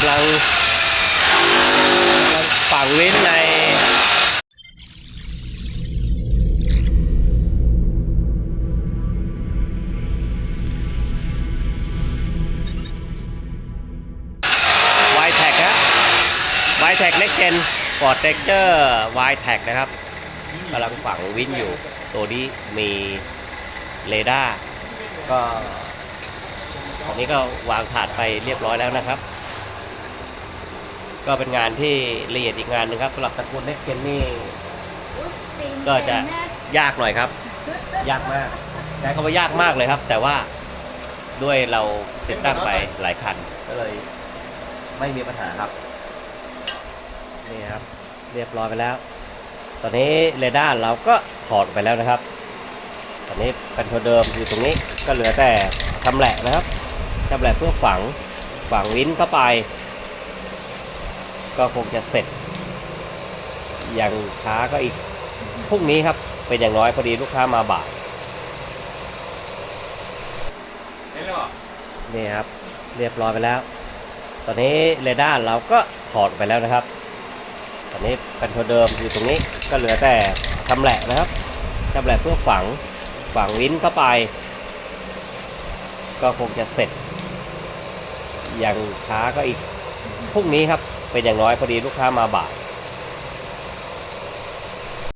ำลังฝังวินในวายแท็กครับวายแท็กเล็กเจนฟอร์ดเท็กเจอร์วายแท็กนะครับกำลังฝังวินอยู่ ตัวนี้มีเรดาร์ก็อันนี้ก็วางถาดไปเรียบร้อยแล้วนะครับ ก็เป็นงานที่ละเอียดอีกงานหนึ่งครับสำหรับตระกูลเล็กเจนนี่ ก็จะยากหน่อยครับ ยากมากใช้คำว่ายากมากเลยครับ แต่ว่าด้วยเราติดตั้งไปหลายคันก็เลย ไม่มีปัญหาครับนี่ครับ เรียบร้อยไปแล้ว ตอนนี้เรดาร์เราก็ถอดไปแล้วนะครับ ตอนนี้เป็นตัวเดิมอยู่ตรงนี้ก็เหลือแต่ชำแหละนะครับชำแหละเพื่อฝังฝังวินเข้าไป ก็คงจะเสร็จ อย่างช้าก็อีกพรุ่งนี้ครับ เป็นอย่างน้อยพอดีลูกค้ามาบ่ายนี่ครับ เรียบร้อยไปแล้ว ตอนนี้เรดาร์เราก็ถอดไปแล้วนะครับ ตอนนี้เป็นตัวเดิมอยู่ตรงนี้ก็เหลือแต่ชำแหละนะครับชำแหละเพื่อฝังฝังวินเข้าไป ก็คงจะเสร็จ อย่างช้าก็อีกพรุ่งนี้ครับ เป็นอย่างน้อยพอดีลูกค้ามาบ่าย